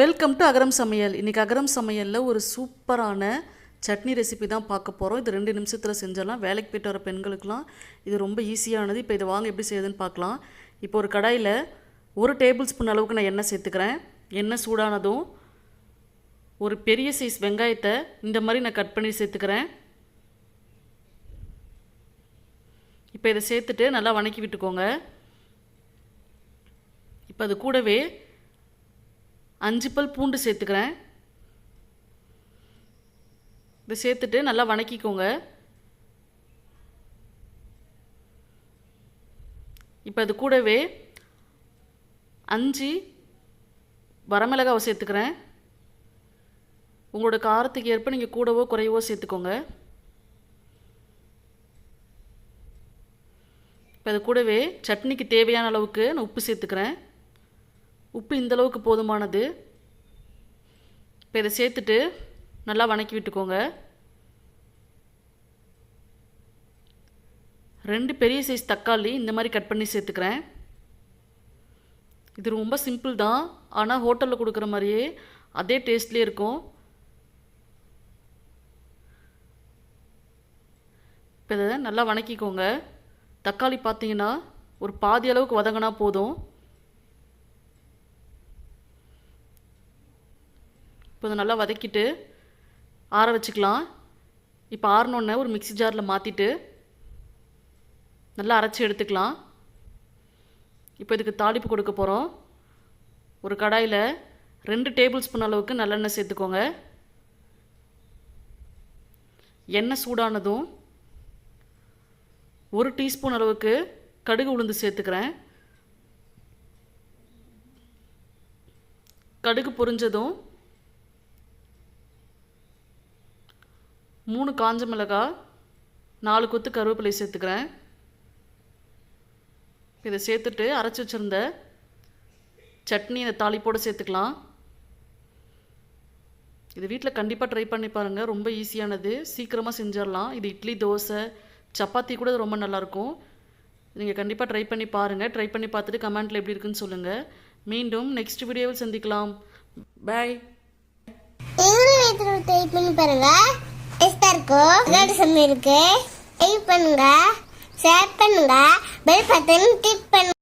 Welcome to Agaram சமையல் இன்றைக்கி அகரம் சமையலில் ஒரு சூப்பரான சட்னி ரெசிபி தான் பார்க்க போகிறோம் இது ரெண்டு நிமிஷத்தில் செஞ்சிடலாம். வேலைக்கு போயிட்டு வர பெண்களுக்கெலாம் இது ரொம்ப ஈஸியானது இப்போ இதை வாங்க எப்படி செய்யுதுன்னு பார்க்கலாம். இப்போ ஒரு கடாயில் ஒரு டேபிள் ஸ்பூன் அளவுக்கு நான் எண்ணெய் சேர்த்துக்கிறேன். எண்ணெய் சூடானதும் ஒரு பெரிய சைஸ் வெங்காயத்தை இந்த மாதிரி நான் கட் பண்ணி சேர்த்துக்கிறேன். இப்போ இதை சேர்த்துட்டு நல்லா வணக்கி விட்டுக்கோங்க. இப்போ அது கூடவே அஞ்சு பல் பூண்டு சேர்த்துக்கிறேன். இதை சேர்த்துட்டு நல்லா வணக்கிக்கோங்க. இப்போ அது கூடவே அஞ்சு வரமிளகாவை சேர்த்துக்கிறேன். உங்களோட காரத்துக்கு ஏற்ப நீங்கள் கூடவோ குறைவோ சேர்த்துக்கோங்க. இப்போ அது கூடவே சட்னிக்கு தேவையான அளவுக்கு நான் உப்பு சேர்த்துக்கிறேன். உப்பு இந்த அளவுக்கு போதுமானது? இப்போ இதை சேர்த்துட்டு நல்லா வணக்கி விட்டுக்கோங்க. ரெண்டு பெரிய சைஸ் தக்காளி இந்த மாதிரி கட் பண்ணி சேர்த்துக்கிறேன். இது ரொம்ப சிம்பிள் தான். ஆனால் ஹோட்டலில் கொடுக்குற மாதிரியே அதே டேஸ்ட்லேயே இருக்கும். இப்போ இதை நல்லா வணக்கிக்கோங்க. தக்காளி பார்த்தீங்கன்னா ஒரு பாதி அளவுக்கு வதங்கினா போதும். இப்போ இதை நல்லா வதக்கிட்டு ஆற வச்சுக்கலாம். இப்போ ஆறினோடனே ஒரு மிக்ஸி ஜாரில் மாற்றிட்டு நல்லா அரைச்சி எடுத்துக்கலாம். இப்போ இதுக்கு தாளிப்பு கொடுக்க போகிறோம் ஒரு கடாயில் ரெண்டு டேபிள் ஸ்பூன் அளவுக்கு நல்லெண்ணெய் சேர்த்துக்கோங்க. எண்ணெய் சூடானதும் ஒரு டீஸ்பூன் அளவுக்கு கடுகு உளுந்து சேர்த்துக்கிறேன். கடுகு பொரிஞ்சதும் மூணு காஞ்ச மிளகாய் நாலு கொத்து கருவேப்பிலை சேர்த்துக்கிறேன். இதை சேர்த்துட்டு அரைச்சி வச்சுருந்த சட்னி இந்த தாளிப்போடு சேர்த்துக்கலாம். இது வீட்டில் கண்டிப்பாக ட்ரை பண்ணி பாருங்கள் ரொம்ப ஈஸியானது சீக்கிரமாக செஞ்சிடலாம். இது இட்லி தோசை சப்பாத்தி கூட ரொம்ப நல்லாயிருக்கும். நீங்கள் கண்டிப்பாக ட்ரை பண்ணி பாருங்கள் ட்ரை பண்ணி பார்த்துட்டு கமெண்ட்டில் எப்படி இருக்குன்னு சொல்லுங்கள் மீண்டும் நெக்ஸ்ட் வீடியோவில் சந்திக்கலாம். பாய் ட்ரை பண்ணி பாருங்கள் டேஸ்டா இருக்கும் இருக்கு பண்ணுங்க. ஷேர் பண்ணுங்க. பெல் பட்டன் கிளிக் பண்ணுங்க